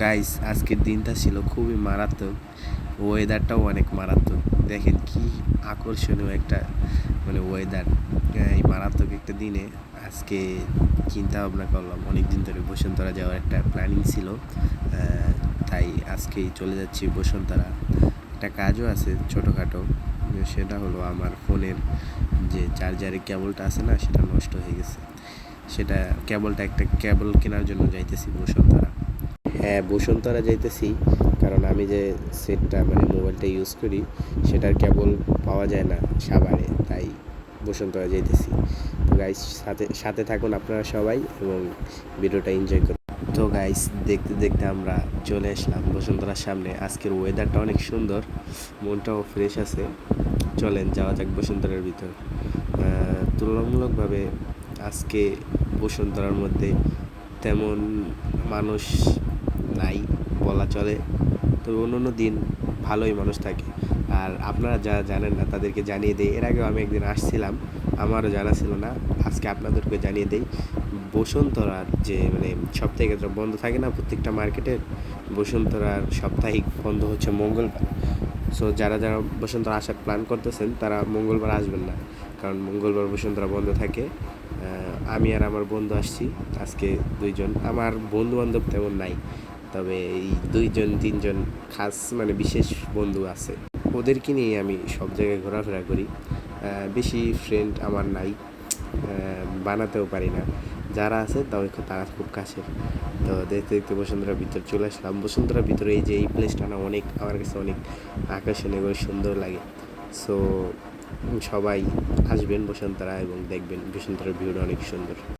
Guys আজকের দিনটা ছিল খুবই মারাত্মক। ওয়েদারটাও অনেক মারাত্মক। দেখেন কি আকর্ষণীয় একটা মানে ওয়েদার এই মারাত্মক একটা দিনে আজকে চিন্তা ভাবনা করলাম অনেক দিন ধরে বসন্তরা যাওয়ার একটা প্ল্যানিং ছিল। তাই আজকেই চলে যাচ্ছি বসন্তরা একটা কাজও আছে ছোটোখাটো, সেটা হলো আমার ফোনের যে চার্জারের কেবলটা আছে না, সেটা নষ্ট হয়ে গেছে। সেটা কেবলটা একটা কেবল কেনার জন্য যাইতেছি বসুন্ধরা। হ্যাঁ বসুন্ধরা যাইতেছি, কারণ আমি যে সেটটা মানে মোবাইলটা ইউজ করি, সেটার কেবল পাওয়া যায় না সাভারে, তাই বসুন্ধরা যাইতেছি। তো গাইস সাথে সাথে থাকুন আপনারা সবাই এবং ভিডিওটা এনজয় করুন। তো গাইস দেখতে দেখতে আমরা চলে আসলাম বসুন্ধরার সামনে। আজকের ওয়েদারটা অনেক সুন্দর, মনটাও ফ্রেশ আছে। চলেন, যাওয়া যাক বসুন্ধরার ভিতর। তুলনামূলকভাবে আজকে বসুন্ধরার মধ্যে তেমন মানুষ নাই, বলা চলে। তবে অন্য অন্য দিন ভালোই মানুষ থাকে। আর আপনারা যারা জানেন না, তাদেরকে জানিয়ে দেই। এর আগেও আমি একদিন আসছিলাম, আমারও জানা ছিল না। আজকে আপনাদেরকে জানিয়ে দেই। বসন্তরার যে মানে সপ্তাহে বন্ধ থাকে না প্রত্যেকটা মার্কেটের বসন্তরার সাপ্তাহিক বন্ধ হচ্ছে মঙ্গলবার। সো যারা যারা বসন্তরা আসার প্ল্যান করতেছেন, তারা মঙ্গলবার আসবেন না। কারণ মঙ্গলবার বসন্তরা বন্ধ থাকে। আমি আর আমার বন্ধু আসছি, আজকে দুইজন। আমার বন্ধু বান্ধব তেমন নাই, তবে এই দুইজন, তিনজন খাস মানে বিশেষ বন্ধু আছে। ওদেরকে নিয়ে আমি সব জায়গায় ঘোরাফেরা করি। বেশি ফ্রেন্ড আমার নাই বানাতেও পারি না। যারা আছে একটু, তারা খুব কাছের। তো দেখতে দেখতে বসুন্ধরার ভিতর চলে আসলাম। বসুন্ধরার ভিতরে এই যে, এই প্লেসটা না অনেক, আমার কাছে অনেক আকর্ষণীয় সুন্দর লাগে। সো সবাই আসবেন বসন্তরা এবং দেখবেন বসন্তরার ভিউটা অনেক সুন্দর।